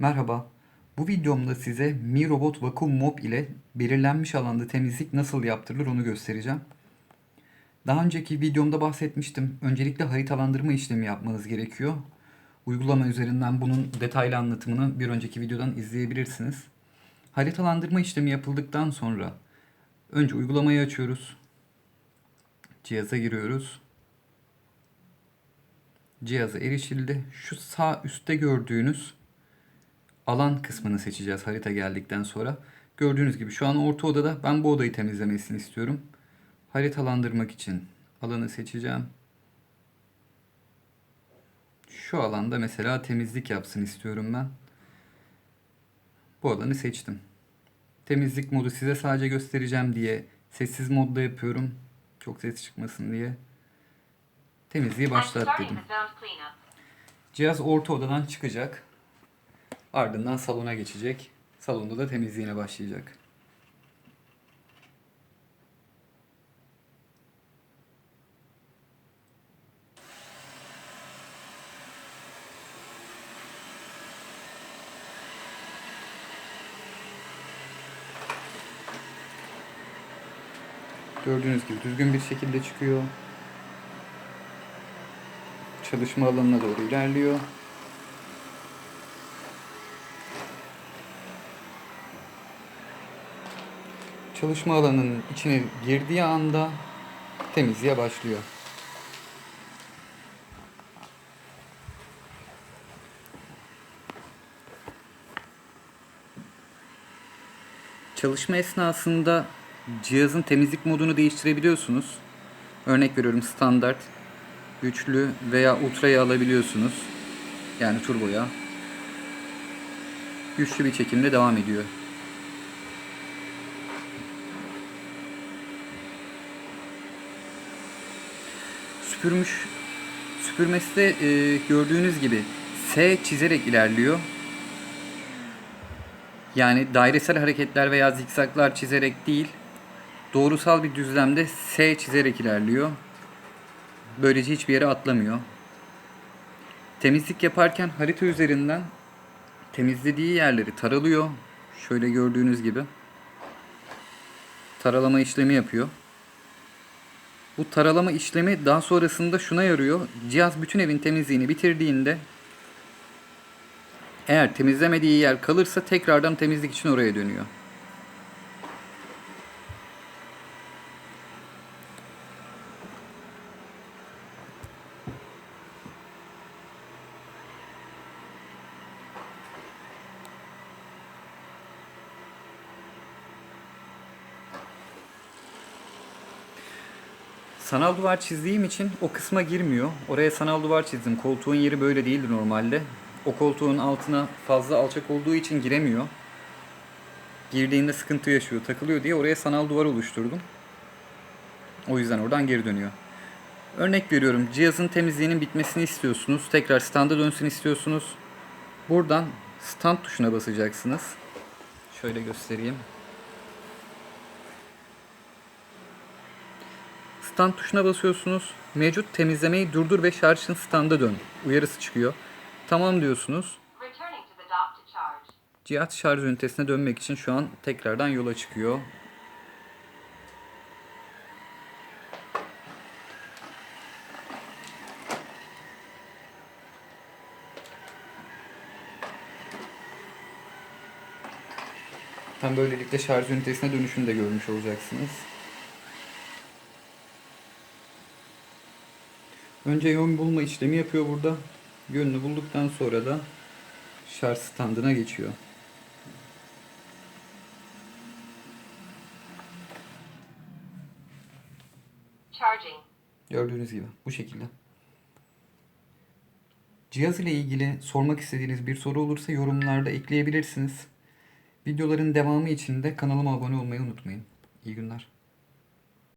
Merhaba. Bu videomda size Mi Robot Vacuum Mop ile belirlenmiş alanda temizlik nasıl yaptırılır onu göstereceğim. Daha önceki videomda bahsetmiştim. Öncelikle haritalandırma işlemi yapmanız gerekiyor. Uygulama üzerinden bunun detaylı anlatımını bir önceki videodan izleyebilirsiniz. Haritalandırma işlemi yapıldıktan sonra önce uygulamayı açıyoruz. Cihaza giriyoruz. Cihaza erişildi. Şu sağ üstte gördüğünüz alan kısmını seçeceğiz harita geldikten sonra. Gördüğünüz gibi şu an orta odada ben bu odayı temizlemesini istiyorum. Haritalandırmak için alanı seçeceğim. Şu alanda mesela temizlik yapsın istiyorum ben. Bu alanı seçtim. Temizlik modu size sadece göstereceğim diye sessiz modda yapıyorum. Çok ses çıkmasın diye. Temizliği başlat dedim. Cihaz orta odadan çıkacak. Ardından salona geçecek. Salonda da temizliğine başlayacak. Gördüğünüz gibi düzgün bir şekilde çıkıyor. Çalışma alanına doğru ilerliyor. Çalışma alanının içine girdiği anda temizliğe başlıyor. Çalışma esnasında cihazın temizlik modunu değiştirebiliyorsunuz. Örnek veriyorum standart, güçlü veya ultra'yı alabiliyorsunuz. Yani turboya. Güçlü bir çekimde devam ediyor. Süpürmüş süpürmesi de e, gördüğünüz gibi S çizerek ilerliyor. Yani dairesel hareketler veya zikzaklar çizerek değil, doğrusal bir düzlemde S çizerek ilerliyor. Böylece hiçbir yere atlamıyor. Temizlik yaparken harita üzerinden temizlediği yerleri taralıyor. Şöyle gördüğünüz gibi. Taralama işlemi yapıyor. Bu taralama işlemi daha sonrasında şuna yarıyor. Cihaz bütün evin temizliğini bitirdiğinde eğer temizlemediği yer kalırsa tekrardan temizlik için oraya dönüyor. Sanal duvar çizdiğim için o kısma girmiyor. Oraya sanal duvar çizdim. Koltuğun yeri böyle değildi normalde. O koltuğun altına fazla alçak olduğu için giremiyor. Girdiğinde sıkıntı yaşıyor, takılıyor diye oraya sanal duvar oluşturdum. O yüzden oradan geri dönüyor. Örnek veriyorum. Cihazın temizliğinin bitmesini istiyorsunuz. Tekrar standa dönsün istiyorsunuz. Buradan stand tuşuna basacaksınız. Şöyle göstereyim. Stand tuşuna basıyorsunuz. Mevcut temizlemeyi durdur ve şarjın standa dön. Uyarısı çıkıyor. Tamam diyorsunuz. Cihaz şarj ünitesine dönmek için şu an tekrardan yola çıkıyor. Hem böylelikle şarj ünitesine dönüşünü de görmüş olacaksınız. Önce yön bulma işlemi yapıyor burada. Yönünü bulduktan sonra da şarj standına geçiyor. Charging. Gördüğünüz gibi bu şekilde. Cihaz ile ilgili sormak istediğiniz bir soru olursa yorumlarda ekleyebilirsiniz. Videoların devamı için de kanalıma abone olmayı unutmayın. İyi günler.